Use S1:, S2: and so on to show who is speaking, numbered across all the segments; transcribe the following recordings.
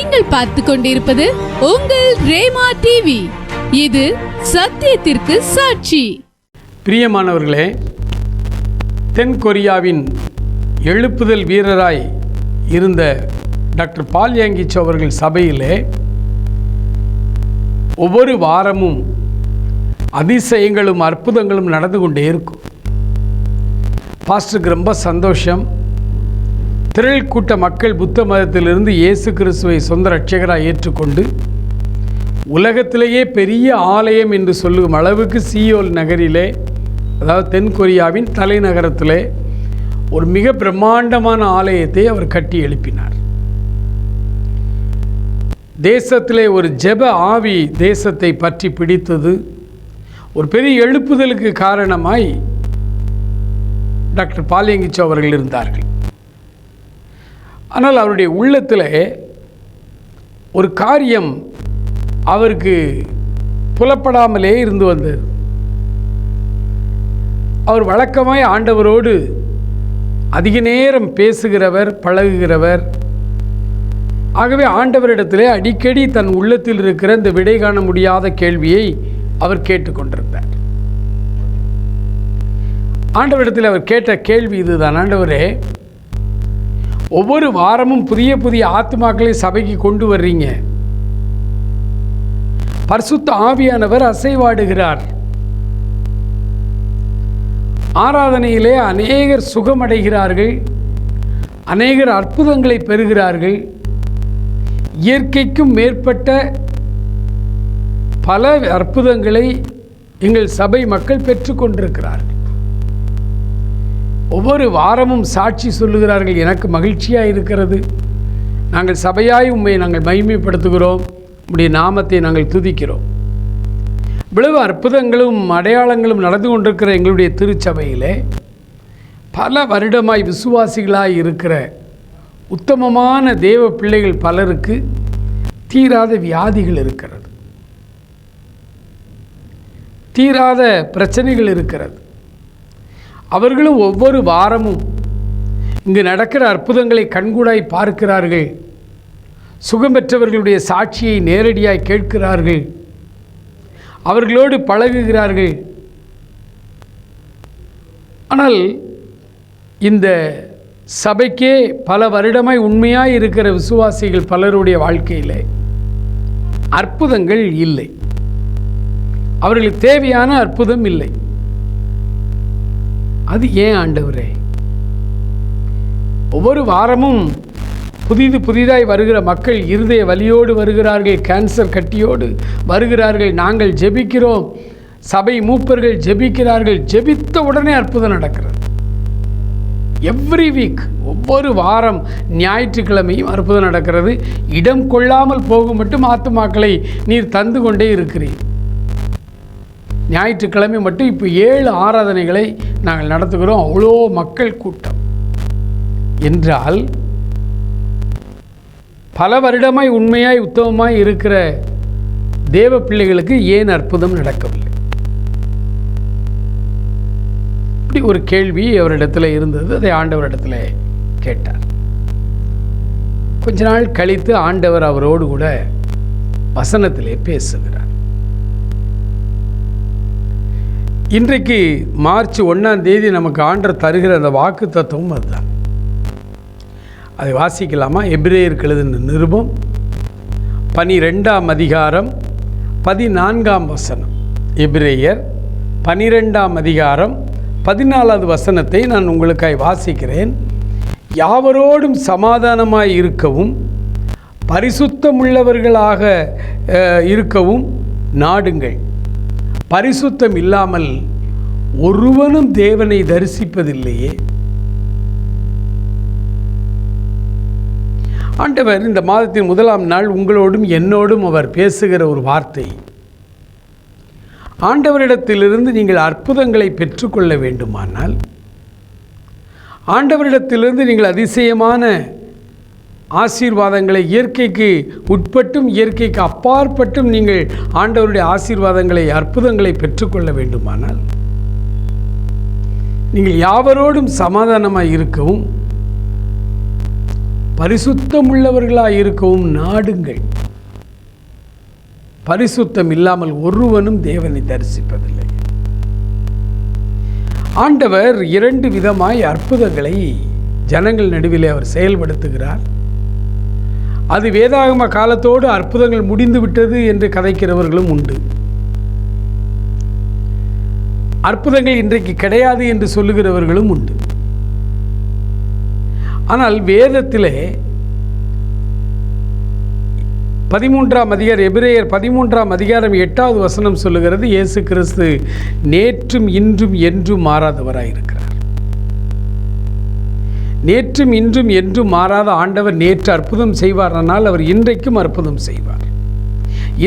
S1: நீங்கள் பார்த்து கொண்டிருப்பது உங்கள் ரேமா டிவி இது சத்தியத்திற்கு சாட்சி.
S2: பிரியமானவர்களே தென் கொரியாவின் எழுப்புதல் வீரராய் இருந்த டாக்டர் பால் யாங்கிச் அவர்கள் சபையிலே ஒவ்வொரு வாரமும் அதிசயங்களும் அற்புதங்களும் நடந்து கொண்டே இருக்கும். பாஸ்டருக்கு ரொம்ப சந்தோஷம். திரள் கூட்ட மக்கள் புத்த மதத்திலிருந்து இயேசு கிறிஸ்துவை சொந்த ரட்சகராக ஏற்றுக்கொண்டு உலகத்திலேயே பெரிய ஆலயம் என்று சொல்லும் அளவுக்கு சியோல் நகரிலே அதாவது தென் கொரியாவின் தலைநகரத்திலே ஒரு மிக பிரம்மாண்டமான ஆலயத்தை அவர் கட்டி எழுப்பினார். தேசத்திலே ஒரு ஜெப ஆவி தேசத்தை பற்றி பிடித்தது. ஒரு பெரிய எழுப்புதலுக்கு காரணமாய் டாக்டர் பாலியங்கிச்சோ அவர்கள் இருந்தார்கள். ஆனால் அவருடைய உள்ளத்தில் ஒரு காரியம் அவருக்கு புலப்படாமலே இருந்து வந்தது. அவர் வழக்கமாய் ஆண்டவரோடு அதிக நேரம் பேசுகிறவர் பழகுகிறவர். ஆகவே ஆண்டவரிடத்திலே அடிக்கடி தன் உள்ளத்தில் இருக்கிற இந்த விடை காண முடியாத கேள்வியை அவர் கேட்டுக்கொண்டிருந்தார் ஆண்டவரிடத்தில் அவர் கேட்ட கேள்வி இதுதான். ஆண்டவரே ஒவ்வொரு வாரமும் புதிய புதிய ஆத்மாக்களை சபைக்கு கொண்டு வர்றீங்க. பரிசுத்த ஆவியானவர் அசைவாடுகிறார். ஆராதனையிலே அநேகர் சுகமடைகிறார்கள். அநேகர் அற்புதங்களை பெறுகிறார்கள். இயற்கைக்கும் மேற்பட்ட பல அற்புதங்களை எங்கள் சபை மக்கள் பெற்றுக்கொண்டிருக்கிறார்கள் ஒவ்வொரு வாரமும் சாட்சி சொல்லுகிறார்கள். எனக்கு மகிழ்ச்சியாக இருக்கிறது. நாங்கள் சபையாய் உண்மை நாங்கள் மகிமைப்படுத்துகிறோம். உடைய நாமத்தை நாங்கள் துதிக்கிறோம். இவ்வளவு அற்புதங்களும் அடையாளங்களும் நடந்து கொண்டிருக்கிற எங்களுடைய திருச்சபையிலே பல வருடமாய் விசுவாசிகளாய் இருக்கிற உத்தமமான தேவ பிள்ளைகள் பலருக்கு தீராத வியாதிகள் இருக்கிறது. தீராத பிரச்சனைகள் இருக்கிறது. அவர்களும் ஒவ்வொரு வாரமும் இங்கு நடக்கிற அற்புதங்களை கண்கூடாய் பார்க்கிறார்கள். சுகம் பெற்றவர்களுடைய சாட்சியை நேரடியாய் கேட்கிறார்கள். அவர்களோடு பழகுகிறார்கள். ஆனால் இந்த சபைக்கே பல வருடமாய் உண்மையாக இருக்கிற விசுவாசிகள் பலருடைய வாழ்க்கையில் அற்புதங்கள் இல்லை. அவர்களுக்கு தேவையான அற்புதம் இல்லை. அது ஏன் ஆண்டவரே? ஒவ்வொரு வாரமும் புதிது புதிதாய் வருகிற மக்கள் இருதய வலியோடு வருகிறார்கள் கேன்சர் கட்டியோடு வருகிறார்கள். நாங்கள் ஜெபிக்கிறோம். சபை மூப்பர்கள் ஜெபிக்கிறார்கள். ஜெபித்த உடனே அற்புதம் நடக்கிறது. எவ்ரி வீக் ஒவ்வொரு வாரம் ஞாயிற்றுக்கிழமையும் அற்புதம் நடக்கிறது. இடம் கொள்ளாமல் போகும் மட்டும் ஆத்துமாக்களை நீர் தந்து கொண்டே இருக்கிறீர். ஞாயிற்றுக்கிழமை மட்டும் இப்போ ஏழு ஆராதனைகளை நாங்கள் நடத்துகிறோம். அவ்வளோ மக்கள் கூட்டம். என்றால் பல வருடமாய் உண்மையாய் உத்தமமாய் இருக்கிற தேவ பிள்ளைகளுக்கு ஏன் அற்புதம் நடக்கவில்லை? இப்படி ஒரு கேள்வி அவரிடத்தில் இருந்தது. அதை ஆண்டவரிடத்தில் கேட்டார். கொஞ்ச நாள் கழித்து ஆண்டவர் அவரோடு கூட வசனத்திலே பேசுகிறார். இன்றைக்கு மார்ச் ஒன்றாம் தேதி நமக்கு ஆண்டர் தருகிற அந்த வாக்கு தத்துவம் அதுதான். அதை வாசிக்கலாமா? எபிரேயருக்கு எழுதின நிருபம் பனிரெண்டாம் அதிகாரம் பதினான்காம் வசனம். எபிரேயர் பனிரெண்டாம் அதிகாரம் பதினாலாவது வசனத்தை நான் உங்களுக்காய் வாசிக்கிறேன். யாவரோடும் சமாதானமாய் இருக்கவும் பரிசுத்தமுள்ளவர்களாக இருக்கவும் நாடுங்கள். பரிசுத்தம் இல்லாமல் ஒருவனும் தேவனை தரிசிப்பதில்லையே. ஆண்டவர் இந்த மாதத்தின் முதலாம் நாள் உங்களோடும் என்னோடும் அவர் பேசுகிற ஒரு வார்த்தை. ஆண்டவரிடத்திலிருந்து நீங்கள் அற்புதங்களை பெற்றுக்கொள்ள வேண்டுமானால் ஆண்டவரிடத்திலிருந்து நீங்கள் அதிசயமான ஆசீர்வாதங்களை இயற்கைக்கு உட்பட்டும் இயற்கைக்கு அப்பாற்பட்டும் நீங்கள் ஆண்டவருடைய ஆசீர்வாதங்களை அற்புதங்களை பெற்றுக்கொள்ள வேண்டுமானால் நீங்கள் யாவரோடும் சமாதானமாக இருக்கவும் பரிசுத்தமுள்ளவர்களாய் இருக்கவும் நாடுங்கள். பரிசுத்தம் இல்லாமல் ஒருவனும் தேவனை தரிசிப்பதில்லை. ஆண்டவர் இரண்டு விதமாய் அற்புதங்களை ஜனங்கள் நடுவிலே அவர் செயல்படுத்துகிறார். அது வேதாகம காலத்தோடு அற்புதங்கள் முடிந்து விட்டது என்று கதைக்கிறவர்களும் உண்டு. அற்புதங்கள் இன்றைக்கு கிடையாது என்று சொல்லுகிறவர்களும் உண்டு. ஆனால் வேதத்திலே பதிமூன்றாம் அதிகாரம் எபிரேயர் பதிமூன்றாம் அதிகாரம் எட்டாவது வசனம் சொல்லுகிறது இயேசு கிறிஸ்து நேற்றும் இன்றும் என்றும் மாறாதவராயிருக்கிறார் நேற்றும் இன்றும் என்றும் மாறாத ஆண்டவர் நேற்று அற்புதம் செய்வாரானால் அவர் இன்றைக்கும் அற்புதம் செய்வார்.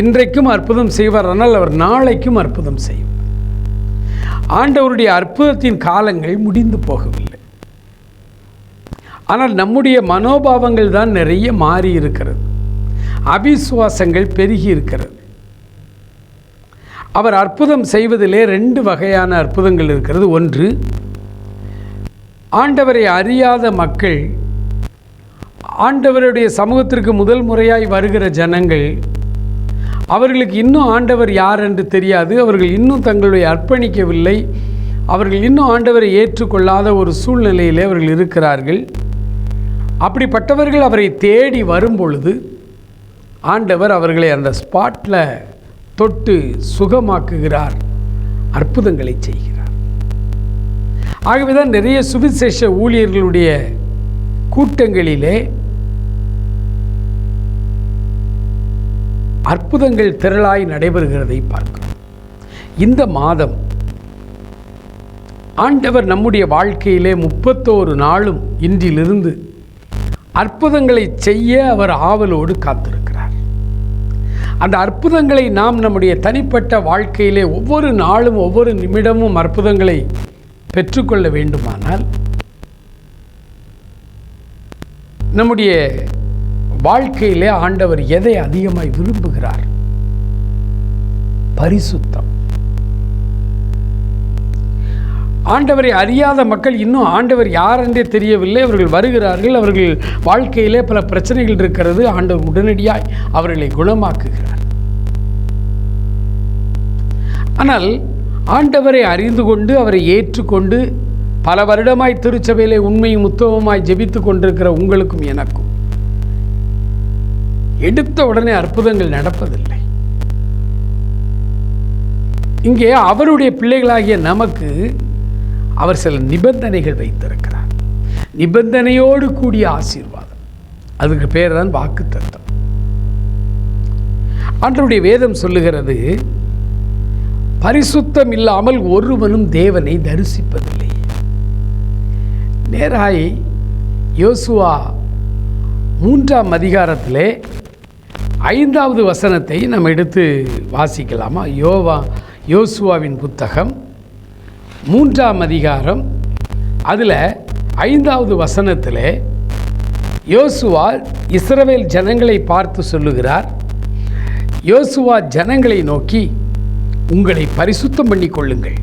S2: இன்றைக்கும் அற்புதம் செய்வாரானால் அவர் நாளைக்கும் அற்புதம் செய்வார். ஆண்டவருடைய அற்புதத்தின் காலங்கள் முடிந்து போகவில்லை. ஆனால் நம்முடைய மனோபாவங்கள் தான் நிறைய மாறி இருக்கிறது. அவிசுவாசங்கள் பெருகி இருக்கிறது. அவர் அற்புதம் செய்வதிலே ரெண்டு வகையான அற்புதங்கள் இருக்கிறது. ஒன்று ஆண்டவரை அறியாத மக்கள் ஆண்டவருடைய சமூகத்திற்கு முதல் முறையாய் வருகிற ஜனங்கள் அவர்களுக்கு இன்னும் ஆண்டவர் யார் என்று தெரியாது. அவர்கள் இன்னும் தங்களுடைய அர்ப்பணிக்கவில்லை. அவர்கள் இன்னும் ஆண்டவரை ஏற்றுக்கொள்ளாத ஒரு சூழ்நிலையிலே அவர்கள் இருக்கிறார்கள். அப்படிப்பட்டவர்கள் அவரை தேடி வரும் பொழுது ஆண்டவர் அவர்களை அந்த ஸ்பாட்டில் தொட்டு சுகமாக்குகிறார் அற்புதங்களை செய்கிறார். ஆகவே தான் நிறைய சுவிசேஷ ஊழியர்களுடைய கூட்டங்களிலே அற்புதங்கள் திரளாய் நடைபெறுகிறதை பார்க்கிறோம். இந்த மாதம் ஆண்டவர் நம்முடைய வாழ்க்கையிலே முப்பத்தோரு நாளும் இன்றிலிருந்து அற்புதங்களை செய்ய அவர் ஆவலோடு காத்திருக்கிறார். அந்த அற்புதங்களை நாம் நம்முடைய தனிப்பட்ட வாழ்க்கையிலே ஒவ்வொரு நாளும் ஒவ்வொரு நிமிடமும் அற்புதங்களை பெற்றுக்கொள்ள வேண்டுமானால் நம்முடைய வாழ்க்கையிலே ஆண்டவர் எதை அதிகமாய் விரும்புகிறார்? பரிசுத்தம். ஆண்டவரை அறியாத மக்கள் இன்னும் ஆண்டவர் யார் என்றே தெரியவில்லை. அவர்கள் வருகிறார்கள் அவர்கள் வாழ்க்கையிலே பல பிரச்சனைகள் இருக்கிறது. ஆண்டவர் உடனடியாய் அவர்களை குணமாக்குகிறார். ஆனால் ஆண்டவரை அறிந்து கொண்டு அவரை ஏற்றுக்கொண்டு பல வருடமாய் திருச்சபையிலே உண்மையும் உத்தமமாய் ஜெபித்து கொண்டிருக்கிற உங்களுக்கும் எனக்கும் எடுத்த உடனே அற்புதங்கள் நடப்பதில்லை. இங்கே அவருடைய பிள்ளைகளாகிய நமக்கு அவர் சில நிபந்தனைகள் வைத்திருக்கிறார். நிபந்தனையோடு கூடிய ஆசீர்வாதம். அதுக்கு பேர் தான் வாக்கு தத்தம் ஆண்டருடைய வேதம் சொல்லுகிறது பரிசுத்தம் இல்லாமல் ஒருவனும் தேவனை தரிசிப்பதில்லை. நேராய் யோசுவா மூன்றாம் அதிகாரத்திலே ஐந்தாவது வசனத்தை நம்ம எடுத்து வாசிக்கலாமா? யோவா யோசுவாவின் புத்தகம் மூன்றாம் அதிகாரம். அதில் ஐந்தாவது வசனத்தில் யோசுவா இஸ்ரவேல் ஜனங்களை பார்த்து சொல்லுகிறார் யோசுவா ஜனங்களை நோக்கி உங்களை பரிசுத்தம் பண்ணி கொள்ளுங்கள்.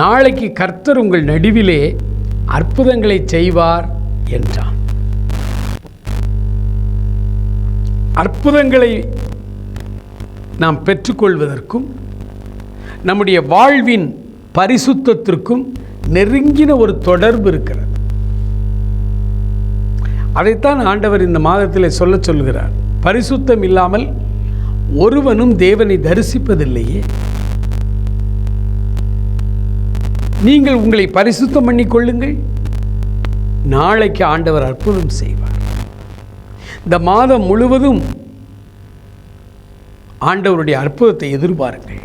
S2: நாளைக்கு கர்த்தர் உங்கள் நடுவிலே அற்புதங்களை செய்வார் என்றான். அற்புதங்களை நாம் பெற்றுக்கொள்வதற்கும் நம்முடைய வாழ்வின் பரிசுத்தத்திற்கும் நெருங்கின ஒரு தொடர்பு இருக்கிறது. அதைத்தான் ஆண்டவர் இந்த மாதத்தில் சொல்ல சொல்கிறார். பரிசுத்தம் இல்லாமல் ஒருவனும் தேவனை தரிசிப்பதில்லையே. நீங்கள் உங்களை பரிசுத்தம் பண்ணி கொள்ளுங்கள் நாளைக்கு ஆண்டவர் அற்புதம் செய்வார். இந்த மாதம் முழுவதும் ஆண்டவருடைய அற்புதத்தை எதிர்பாருங்கள்.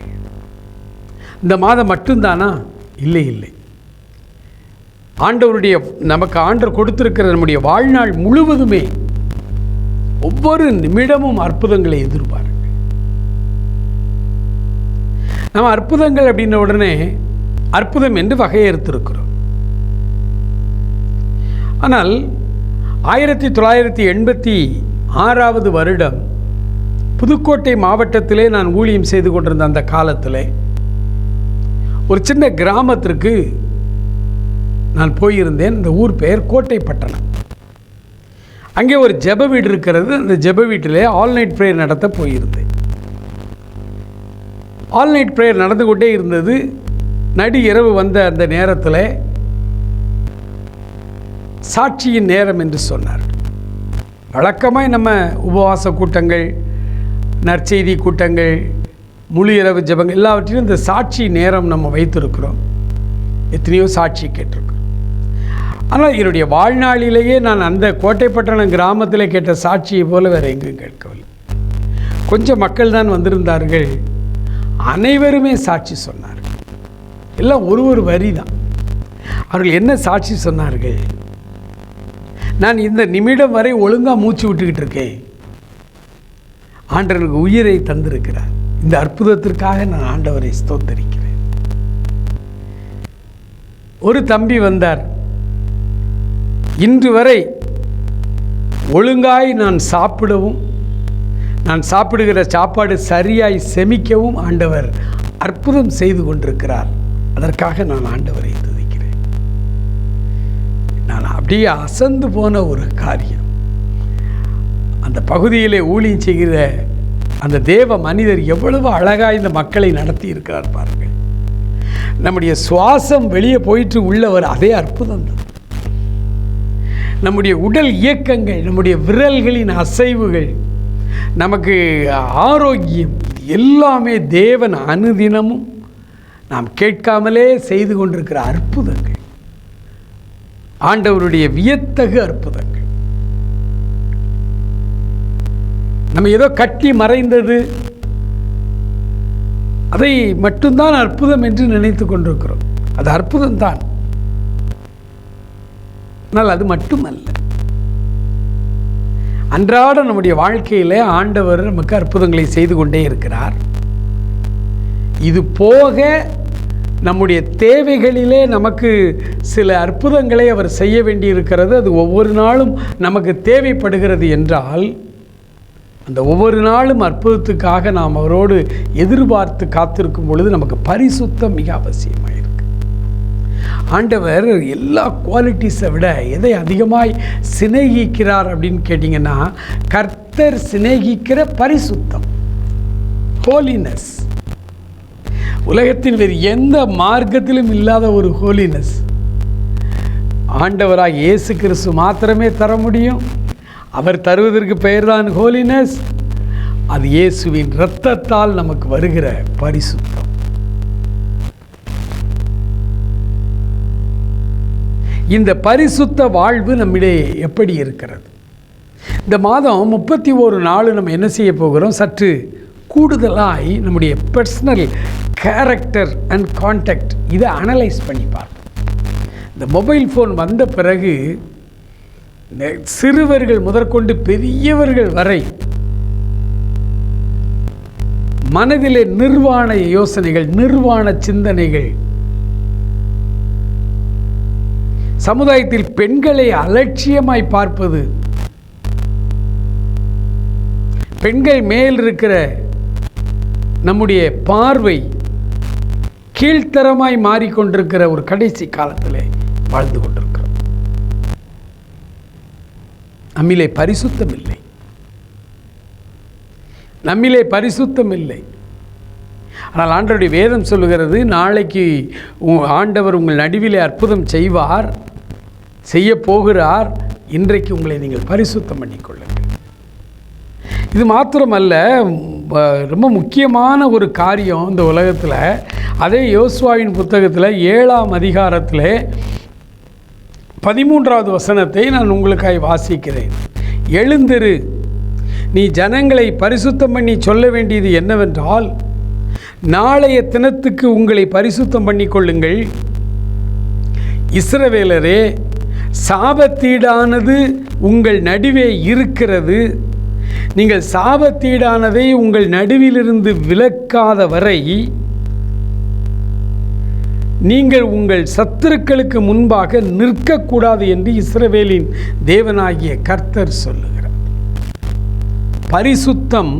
S2: இந்த மாதம் மட்டும்தானா? இல்லை இல்லை. ஆண்டவருடைய நமக்கு ஆண்டர் கொடுத்திருக்கிற நம்முடைய வாழ்நாள் முழுவதுமே ஒவ்வொரு நிமிடமும் அற்புதங்களை எதிர்பாருங்கள். நம்ம அற்புதங்கள் அப்படின்ன உடனே அற்புதம் என்று வகையறுத்திருக்கிறோம். ஆனால் ஆயிரத்தி தொள்ளாயிரத்தி எண்பத்தி ஆறாவது வருடம் புதுக்கோட்டை மாவட்டத்திலே நான் ஊழியம் செய்து கொண்டிருந்த அந்த காலத்தில் ஒரு சின்ன கிராமத்திற்கு நான் போயிருந்தேன். இந்த ஊர் பெயர் கோட்டைப்பட்டணம் அங்கே ஒரு ஜெப வீடு இருக்கிறது. அந்த ஜெப வீட்டிலே ஆல் நைட் ப்ரேயர் நடத்த போயிருந்தேன். ஆல் நைட் ப்ரேயர் நடந்து கொண்டே இருந்தது. நடு இரவு வந்த அந்த நேரத்தில் சாட்சியின் நேரம் என்று சொன்னார். வழக்கமாய் நம்ம உபவாச கூட்டங்கள் நற்செய்தி கூட்டங்கள் முழு இரவு ஜெபங்கள் எல்லாவற்றிலும் இந்த சாட்சி நேரம் நம்ம வைத்திருக்கிறோம். எத்தனையோ சாட்சி கேட்டிருக்கிறோம். ஆனால் என்னுடைய வாழ்நாளிலேயே நான் அந்த கோட்டைப்பட்டணம் கிராமத்தில் கேட்ட சாட்சியை போல வேறு எங்கும் கேட்கவில்லை. கொஞ்சம் மக்கள் தான் வந்திருந்தார்கள். அனைவருமே சாட்சி சொன்னார்கள். எல்லாம் ஒரு ஒரு வரி தான் அவர்கள் என்ன சாட்சி சொன்னார்கள்? நான் இந்த நிமிடம் வரை ஒழுங்காக மூச்சு விட்டுக்கிட்டு இருக்கேன். ஆண்டவனுக்கு உயிரை தந்திருக்கிறார். இந்த அற்புதத்திற்காக நான் ஆண்டவரை ஸ்தோத்தரிக்கிறேன். ஒரு தம்பி வந்தார். இன்று வரை ஒழுங்காய் நான் சாப்பிடவும் நான் சாப்பிடுகிற சாப்பாடு சரியாய் செமிக்கவும் ஆண்டவர் அற்புதம் செய்து கொண்டிருக்கிறார். அதற்காக நான் ஆண்டவரை அப்படியே அசந்து போன ஒரு காரியம். அந்த பகுதியிலே ஊழியம் செய்கிற அந்த தேவ மனிதர் எவ்வளவு அழகாக இந்த மக்களை நடத்தி இருக்கிறார் பாருங்கள். நம்முடைய சுவாசம் வெளியே போயிட்டு உள்ளவர் அதே அற்புதம் தான். நம்முடைய உடல் இயக்கங்கள் நம்முடைய விரல்களின் அசைவுகள் நமக்கு ஆரோக்கியம் எல்லாமே தேவன் அனுதினமும் நாம் கேட்காமலே செய்து கொண்டிருக்கிற அற்புதங்கள். ஆண்டவருடைய வியத்தகு அற்புதங்கள். நம்ம ஏதோ கட்டி மறைந்தது. அதை மட்டும்தான் அற்புதம் என்று நினைத்து கொண்டிருக்கிறோம். அது அற்புதம் தான் ஆனால் அது மட்டுமல்ல. அன்றாட நம்முடைய வாழ்க்கையில் ஆண்டவர் நமக்கு அற்புதங்களை செய்து கொண்டே இருக்கிறார். இது போக நம்முடைய தேவைகளிலே நமக்கு சில அற்புதங்களை அவர் செய்ய வேண்டியிருக்கிறது. அது ஒவ்வொரு நாளும் நமக்கு தேவைப்படுகிறது என்றால் அந்த ஒவ்வொரு நாளும் அற்புதத்துக்காக நாம் அவரோடு எதிர்பார்த்து காத்திருக்கும் பொழுது நமக்கு பரிசுத்தம் மிக அவசியமாக இருக்குது ஆண்டவர் எல்லா குவாலிட்டிஸை விட எதை அதிகமாய் சிநேகிக்கிறார் அப்படின்னு கேட்டிங்கன்னா கர்த்தர் சிநேகிக்கிற பரிசுத்தம் ஹோலினஸ் உலகத்தின் வேறு எந்த மார்க்கத்திலும் இல்லாத ஒரு ஹோலினஸ் ஆண்டவராக இயேசு கிறிஸ்து மாத்திரமே தர முடியும். அவர் தருவதற்கு பெயர்தான் ஹோலினஸ் அது இயேசுவின் இரத்தத்தால் நமக்கு வருகிற பரிசுத்தம். இந்த பரிசுத்த வாழ்வு நம்மிடையே எப்படி இருக்கிறது? இந்த மாதம் முப்பத்தி ஒரு நாள் நம்ம என்ன செய்ய போகிறோம்? சற்று கூடுதலாய் நம்முடைய பர்சனல் கேரக்டர் அண்ட் கான்டாக்ட் இதை அனலைஸ் பண்ணி பார்ப்போம். இந்த மொபைல் ஃபோன் வந்த பிறகு சிறுவர்கள் முதற்கொண்டு பெரியவர்கள் வரை மனதிலே நிர்வாண யோசனைகள் நிர்வாண சிந்தனைகள். சமுதாயத்தில் பெண்களை அலட்சியமாய் பார்ப்பது. பெண்கள் மேல் இருக்கிற நம்முடைய பார்வை கீழ்த்தரமாய் மாறிக்கொண்டிருக்கிற ஒரு கடைசி காலத்தில் வாழ்ந்து கொண்டிருக்கிறோம். நம்மிலே பரிசுத்தம் இல்லை நம்மிலே பரிசுத்தம் இல்லை ஆனால் ஆண்டருடைய வேதம் சொல்லுகிறது நாளைக்கு உ- ஆண்டவர் உங்கள் நடுவிலே அற்புதம் செய்வார் செய்ய போகிறார் இன்றைக்கு உங்களை நீங்கள் பரிசுத்தம் பண்ணிக்கொள்ளுங்கள். இது மாத்திரமல்ல ரொம்ப முக்கியமான ஒரு காரியம் இந்த உலகத்தில். அதே யோசுவாவின் புத்தகத்தில் ஏழாம் அதிகாரத்தில் பதிமூன்றாவது வசனத்தை நான் உங்களுக்காய் வாசிக்கிறேன். எழுந்திரு. நீ ஜனங்களை பரிசுத்தம் பண்ணி சொல்ல வேண்டியது என்னவென்றால் நாளைய தினத்துக்கு உங்களை பரிசுத்தம் பண்ணிக்கொள்ளுங்கள் இஸ்ரவேலரே சாபத்தீடானது உங்கள் நடுவே இருக்கிறது. நீங்கள் சாபத்தீடானதை உங்கள் நடுவிலிருந்து விலக்காத வரை நீங்கள் உங்கள் சத்துருக்களுக்கு முன்பாக நிற்கக்கூடாது என்று இஸ்ரவேலின் தேவனாகிய கர்த்தர் சொல்லுகிறார். பரிசுத்தம்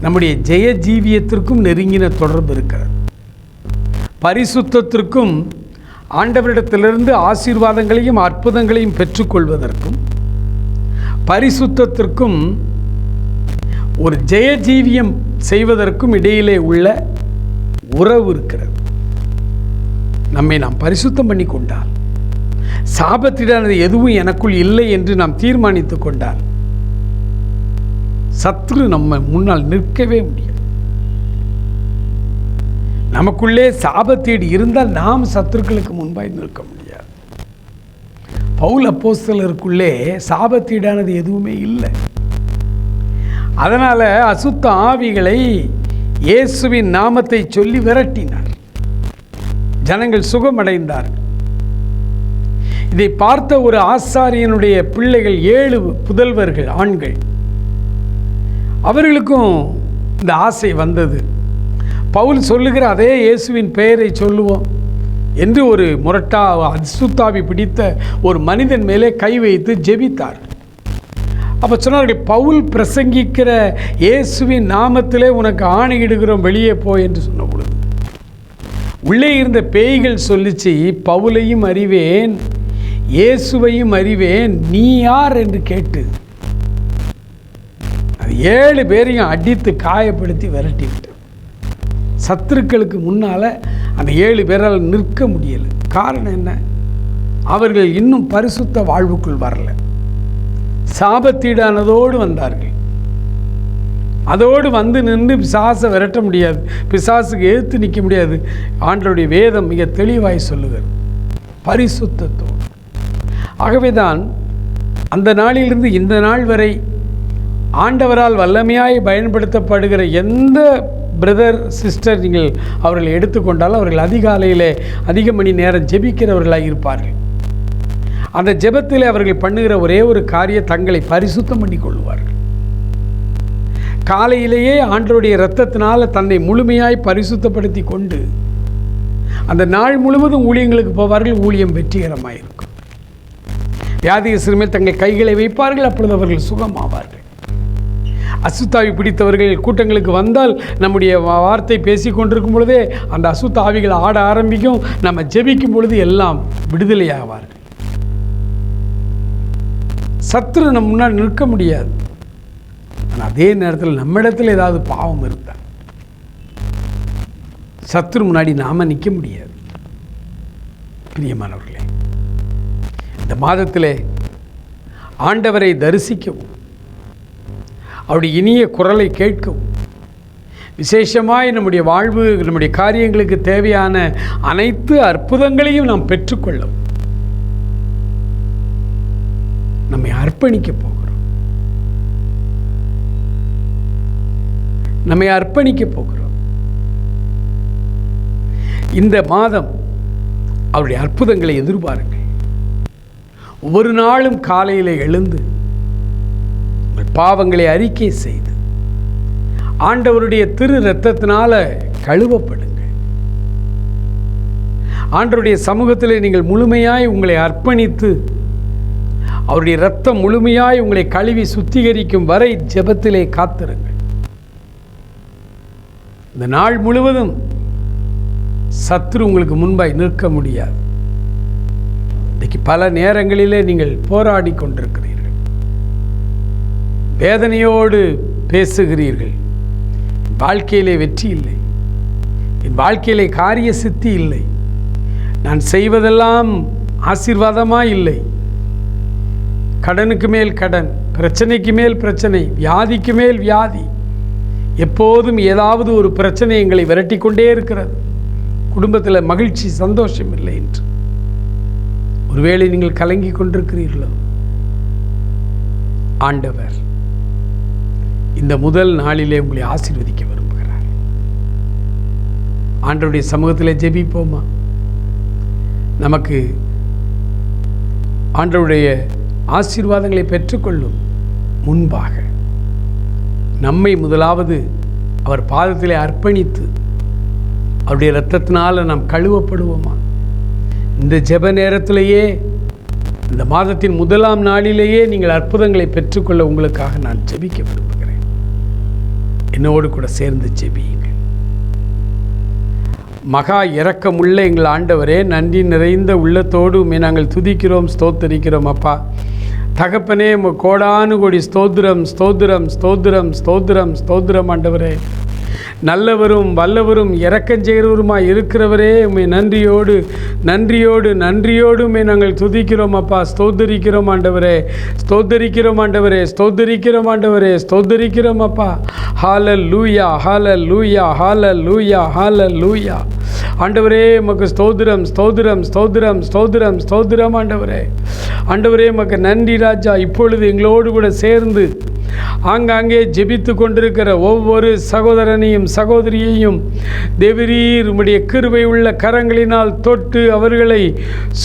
S2: நம்முடைய ஜெய ஜீவியத்திற்கும் நெருங்கின தொடர்பு இருக்கிறது. பரிசுத்தத்திற்கும் ஆண்டவரிடத்திலிருந்து ஆசீர்வாதங்களையும் அற்புதங்களையும் பெற்றுக்கொள்வதற்கும் பரிசுத்தத்திற்கும் ஒரு ஜெயஜீவியம் செய்வதற்கும் இடையிலே உள்ள உறவு இருக்கிறது. நம்மை நாம் பரிசுத்தம் பண்ணி கொண்டால் சாபத்திடானது எதுவும் எனக்குள் இல்லை என்று நாம் தீர்மானித்து கொண்டால் சத்ரு நம்ம முன்னால் நிற்கவே முடியாது. நமக்குள்ளே சாபத்தீடு இருந்தால் நாம் சத்துருக்களுக்கு முன்பாய் நிற்க முடியும். பவுல் அப்போஸ்தலருக்குள்ளே சாபத்தீடானது எதுவுமே இல்லை. அதனால் அசுத்த ஆவிகளை இயேசுவின் நாமத்தை சொல்லி விரட்டினார். ஜனங்கள் சுகமடைந்தார்கள் இதை பார்த்த ஒரு ஆசாரியனுடைய பிள்ளைகள் ஏழு புதல்வர்கள் ஆண்கள். அவர்களுக்கும் இந்த ஆசை வந்தது. பவுல் சொல்லுகிற அதே இயேசுவின் பெயரை சொல்லுவோம். என்று ஒரு முரட்டா அசுத்தாவி பிடித்த ஒரு மனிதன் மேலே கை வைத்து ஜெபித்தார். அப்போ சொன்னார்கள் பவுல் பிரசங்கிக்கிற இயேசுவின் நாமத்திலே உனக்கு ஆணையிடுகிறோம் வெளியே போ என்று சொன்ன பொழுது உள்ளே இருந்த பேய்கள் சொல்லிச்சு பவுலையும் அறிவேன் இயேசுவையும் அறிவேன் நீ யார்? என்று கேட்டு அது ஏழு பேரையும் அடித்து காயப்படுத்தி விரட்டி விட்டு சத்துருக்களுக்கு முன்னால் அந்த ஏழு பேரால் நிற்க முடியலை. காரணம் என்ன? அவர்கள் இன்னும் பரிசுத்த வாழ்வுக்குள் வரல. சாபத்தீடானதோடு வந்தார்கள். அதோடு வந்து நின்று பிசாசை விரட்ட முடியாது. பிசாசுக்கு எதிர்த்து நிற்க முடியாது. ஆண்டருடைய வேதம் மிக தெளிவாய் சொல்லுகிறது பரிசுத்தத்தோடு. ஆகவே தான் அந்த நாளிலிருந்து இந்த நாள் வரை ஆண்டவரால் வல்லமையாய் பயன்படுத்தப்படுகிற எந்த பிரதர் சிஸ்டர் நீங்கள் அவர்களை எடுத்துக்கொண்டால் அவர்கள் அதிகாலையில் அதிக மணி நேரம் ஜெபிக்கிறவர்களாக இருப்பார்கள். அந்த ஜெபத்தில் அவர்கள் பண்ணுகிற ஒரே ஒரு காரியம் தங்களை பரிசுத்தம் பண்ணி கொள்வார்கள் காலையிலேயே ஆண்டருடைய இரத்தத்தினால் தன்னை முழுமையாய் பரிசுத்தப்படுத்தி கொண்டு அந்த நாள் முழுவதும் ஊழியங்களுக்கு போவார்கள் ஊழியம் வெற்றிகரமாக இருக்கும் வியாதிக மேல் தங்கள் கைகளை வைப்பார்கள் அப்பொழுது அவர்கள் சுகமாவார்கள். அசுத்தாவி பிடித்தவர்கள் கூட்டங்களுக்கு வந்தால் நம்முடைய வார்த்தை பேசி கொண்டிருக்கும் பொழுதே அந்த அசுத்த ஆவிகள் ஆட ஆரம்பிக்கும். நம்ம ஜெபிக்கும் பொழுது எல்லாம் விடுதலையாவார்கள் சத்ரு நம்ம முன்னாடி நிற்க முடியாது. ஆனால் அதே நேரத்தில் நம்மிடத்தில் ஏதாவது பாவம் இருந்தால் சத்ரு முன்னாடி நாம் நிற்க முடியாது. பிரியமானவர்களே இந்த மாதத்திலே ஆண்டவரை தரிசிக்கவும். அவருடைய இனிய குரலை கேட்கும். விசேஷமாய் நம்முடைய வாழ்வு நம்முடைய காரியங்களுக்கு தேவையான அனைத்து அற்புதங்களையும் நாம் பெற்றுக்கொள்ளும். நம்மை அர்ப்பணிக்க போகிறோம். நம்மை அர்ப்பணிக்க போகிறோம். இந்த மாதம் அவருடைய அற்புதங்களை எதிர்பாருங்கள். ஒவ்வொரு நாளும் காலையில் எழுந்து உங்கள் பாவங்களை அறிக்கை செய்து ஆண்டவருடைய திரு ரத்தத்தினால கழுவப்படுங்கள். ஆண்டவருடைய சமூகத்தில் நீங்கள் முழுமையாய் உங்களை அர்ப்பணித்து அவருடைய ரத்தம் முழுமையாய் உங்களை கழுவி சுத்திகரிக்கும் வரை ஜெபத்திலே காத்திருங்கள். இந்த நாள் முழுவதும் சத்ரு உங்களுக்கு முன்பாய் நிற்க முடியாது. இன்றைக்கு பல நேரங்களிலே நீங்கள் போராடி கொண்டிருக்கிறீர்கள். வேதனையோடு பேசுகிறீர்கள். வாழ்க்கையிலே வெற்றி இல்லை. என் வாழ்க்கையிலே காரிய சித்தி இல்லை. நான் செய்வதெல்லாம் ஆசீர்வாதமாக இல்லை. கடனுக்கு மேல் கடன் பிரச்சனைக்கு மேல் பிரச்சனை வியாதிக்கு மேல் வியாதி. எப்போதும் ஏதாவது ஒரு பிரச்சனை எங்களை விரட்டி கொண்டே இருக்கிறது. குடும்பத்தில் மகிழ்ச்சி சந்தோஷம் இல்லை என்று. ஒருவேளை நீங்கள் கலங்கி கொண்டிருக்கிறீர்களோ? ஆண்டவர் இந்த முதல் நாளிலே உங்களை ஆசீர்வதிக்க விரும்புகிறார். ஆண்டருடைய சமூகத்தில் ஜெபிப்போமா? நமக்கு ஆண்டருடைய ஆசீர்வாதங்களை பெற்றுக்கொள்ளும் முன்பாக நம்மை முதலாவது அவர் பாதத்திலே அர்ப்பணித்து அவருடைய இரத்தத்தினால் நாம் கழுவப்படுவோமா? இந்த ஜெப நேரத்திலேயே இந்த மாதத்தின் முதலாம் நாளிலேயே நீங்கள் அற்புதங்களை பெற்றுக்கொள்ள உங்களுக்காக நான் ஜெபிக்க விரும்புகிறேன். என்னோடு கூட சேர்ந்து ஜெபியுங்க மகா இரக்கமுள்ள எங்கள் ஆண்டவரே நன்றி நிறைந்த உள்ளத்தோடு உண்மை நாங்கள் துதிக்கிறோம் ஸ்தோத்தரிக்கிறோம் அப்பா. தகப்பனே உம கோடானு கோடி ஸ்தோத்திரம் ஸ்தோத்திரம் ஸ்தோத்திரம் ஸ்தோத்திரம் ஸ்தோத்திரம் ஆண்டவரே. நல்லவரும் வல்லவரும் இறக்கஞ்செய்கிறவருமாய் இருக்கிறவரே உண்மை நன்றியோடு நன்றியோடு நன்றியோடு நாங்கள் துதிக்கிறோம் அப்பா. ஸ்தோத்தரிக்கிறோம் ஆண்டவரே ஸ்தோத்தரிக்கிறோம் ஆண்டவரே ஸ்தோத்தரிக்கிறோம் ஆண்டவரே ஸ்தோத்தரிக்கிறோம் அப்பா. ஹால லூயா ஹால லூயா ஹால லூயா ஹால லூயா ஆண்டவரே உமக்கு ஸ்தோதிரம் ஸ்தோதிரம் ஸ்தோதிரம் ஸ்தோதிரம் ஸ்தோதிரம் ஆண்டவரே. ஆண்டவரே உமக்கு நன்றி ராஜா. இப்பொழுது எங்களோடு கூட சேர்ந்து ஆங்காங்கே ஜெபித்து கொண்டிருக்கிற ஒவ்வொரு சகோதரனையும் சகோதரியையும் தேவரீர் உம்முடைய கிருவை உள்ள கரங்களினால் தொட்டு அவர்களை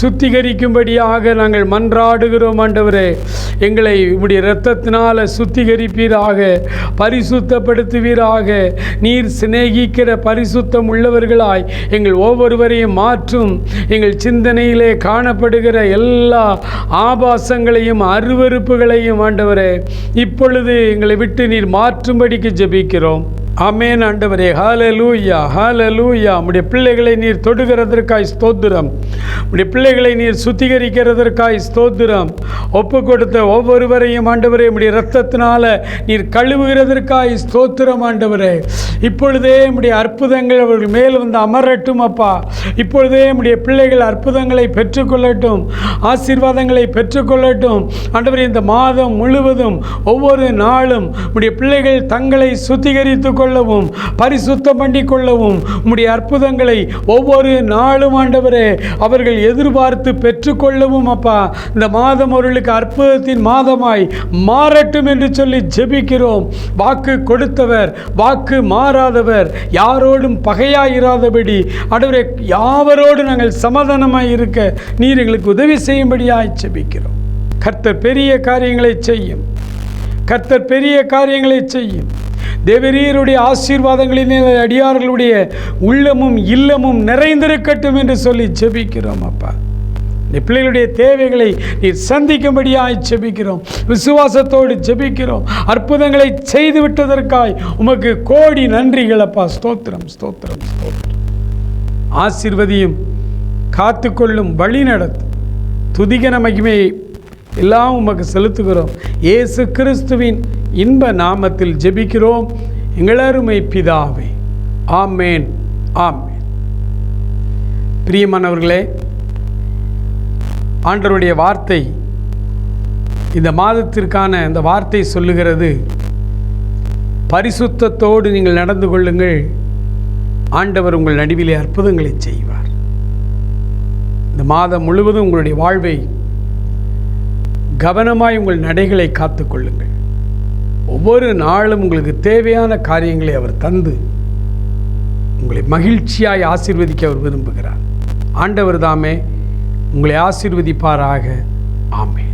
S2: சுத்திகரிக்கும்படியாக நாங்கள் மன்றாடுகிறோம் ஆண்டவரே. எங்களை உம்முடைய இரத்தத்தினால் சுத்திகரிப்பீராக பரிசுத்தப்படுத்துவீராக. நீர் சிநேகிக்கிற பரிசுத்தம் உள்ளவர்களாய் எங்கள் ஒவ்வொருவரையும் மாற்றும். எங்கள் சிந்தனையிலே காணப்படுகிற எல்லா ஆபாசங்களையும் அருவருப்புகளையும் ஆண்டவரே. இப்பொழுது எங்களை விட்டு நீர் மாற்றும்படிக்கு ஜெபிக்கிறோம். ஆமேன் ஆண்டவரே. ஹாலலூயா ஹாலலூயா உம்முடைய பிள்ளைகளை நீர் தொடுகிறதற்காய் ஸ்தோத்திரம். உம்முடைய பிள்ளைகளை நீர் சுத்திகரிக்கிறதற்காய் ஸ்தோத்திரம். ஒப்பு கொடுத்த ஒவ்வொருவரையும் ஆண்டவரே உம்முடைய ரத்தத்தினால நீர் கழுவுகிறதற்காய் ஸ்தோத்திரம் ஆண்டவரே. இப்பொழுதே உம்முடைய அற்புதங்கள் அவர்கள் மேல் வந்து அமரட்டும் அப்பா. இப்பொழுதே உம்முடைய பிள்ளைகள் அற்புதங்களை பெற்றுக்கொள்ளட்டும் ஆசீர்வாதங்களை பெற்றுக்கொள்ளட்டும். ஆண்டவரே இந்த மாதம் முழுவதும் ஒவ்வொரு நாளும் உம்முடைய பிள்ளைகள் தங்களை சுத்திகரித்து கொள்ளவும் பரிசுத்தம் பண்ணி கொள்ளவும் உம்முடைய அற்புதங்களை ஒவ்வொரு நாளும் ஆண்டவரே அவர்கள் எதிர்பார்த்து பெற்றுக்கொள்ளவும் அப்பா. இந்த மாதம் அவர்களுக்கு அற்புதத்தின் மாதமாய் மாறட்டும் என்று சொல்லி ஜெபிக்கிறோம். வாக்கு கொடுத்தவர் வாக்கு மாறாதவர் யாரோடும் பகையாயிராதபடி ஆண்டவரே யாவரோடு நாங்கள் சமாதானமாய் இருக்க நீர் எங்களுக்கு உதவி செய்யும்படியாய் ஜெபிக்கிறோம். கர்த்தர் பெரிய காரியங்களை செய்யும். கர்த்தர் பெரிய காரியங்களை செய்யும். தேவரீருடைய ஆசீர்வாதங்களின் அடியார்களுடைய உள்ளமும் இல்லமும் நிறைந்திருக்கட்டும் என்று சொல்லி ஜெபிக்கிறோம் அப்பா. இந்த பிள்ளைகளுடைய தேவைகளை நீ சந்திக்கும்படியாய் ஜெபிக்கிறோம். விசுவாசத்தோடு ஜெபிக்கிறோம். அற்புதங்களை செய்து விட்டதற்காய் உமக்கு கோடி நன்றிகள் அப்பா. ஸ்தோத்திரம் ஸ்தோத்திரம் ஸ்தோத்திரம். ஆசிர்வதியும் காத்துக்கொள்ளும் வழி நடத்து துதிகன மகிமையை எல்லாம் உமக்கு செலுத்துகிறோம். இயேசு கிறிஸ்துவின் இன்ப நாமத்தில் ஜெபிக்கிறோம். எங்களருமை பிதாவே. ஆமேன். ஆமேன். பிரியமானவர்களே ஆண்டவருடைய வார்த்தை இந்த மாதத்திற்கான இந்த வார்த்தை சொல்லுகிறது. பரிசுத்தத்தோடு நீங்கள் நடந்து கொள்ளுங்கள். ஆண்டவர் உங்கள் நடுவிலே அற்புதங்களை செய்வார். இந்த மாதம் முழுவதும் உங்களுடைய வாழ்வை கவனமாய் உங்கள் நடைகளை காத்துக்கொள்ளுங்கள் ஒவ்வொரு நாளும் உங்களுக்கு தேவையான காரியங்களை அவர் தந்து உங்களை மகிழ்ச்சியாய் ஆசிர்வதிக்க அவர் விரும்புகிறார். ஆண்டவர் தாமே உங்களை ஆசிர்வதிப்பாராக. ஆமே